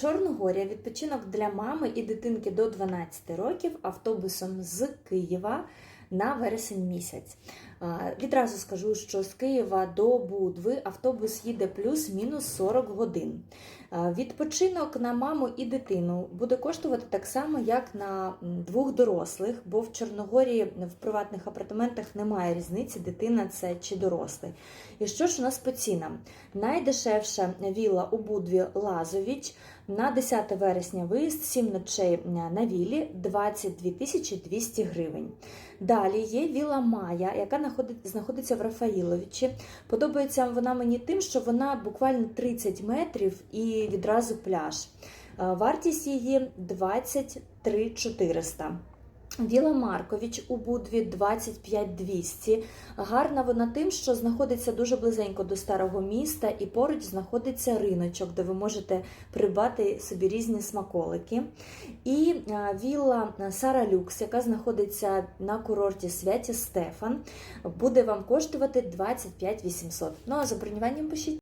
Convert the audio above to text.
Чорногорія відпочинок для мами і дитинки до 12 років автобусом з Києва на вересень місяць. Відразу скажу, що з Києва до Будви автобус їде плюс-мінус 40 годин. Відпочинок на маму і дитину буде коштувати так само, як на двох дорослих, бо в Чорногорії в приватних апартаментах немає різниці, дитина це чи дорослий. І що ж у нас по цінам? Найдешевша вілла у Будві Лазовіч на 10 вересня виїзд, 7 ночей на віллі 22 200 гривень. Далі є віла Майя, яка знаходиться в Рафаїловичі. Подобається вона мені тим, що вона буквально 30 метрів і відразу пляж. Е, Вартість її 23 400. Віла Маркович у Будві 25200. Гарна вона тим, що знаходиться дуже близенько до старого міста, і поруч знаходиться риночок, де ви можете придбати собі різні смаколики. І е, вілла Сара Люкс, яка знаходиться на курорті Святі Стефан, буде вам коштувати 25 800. Ну а за бронюванням пишіть.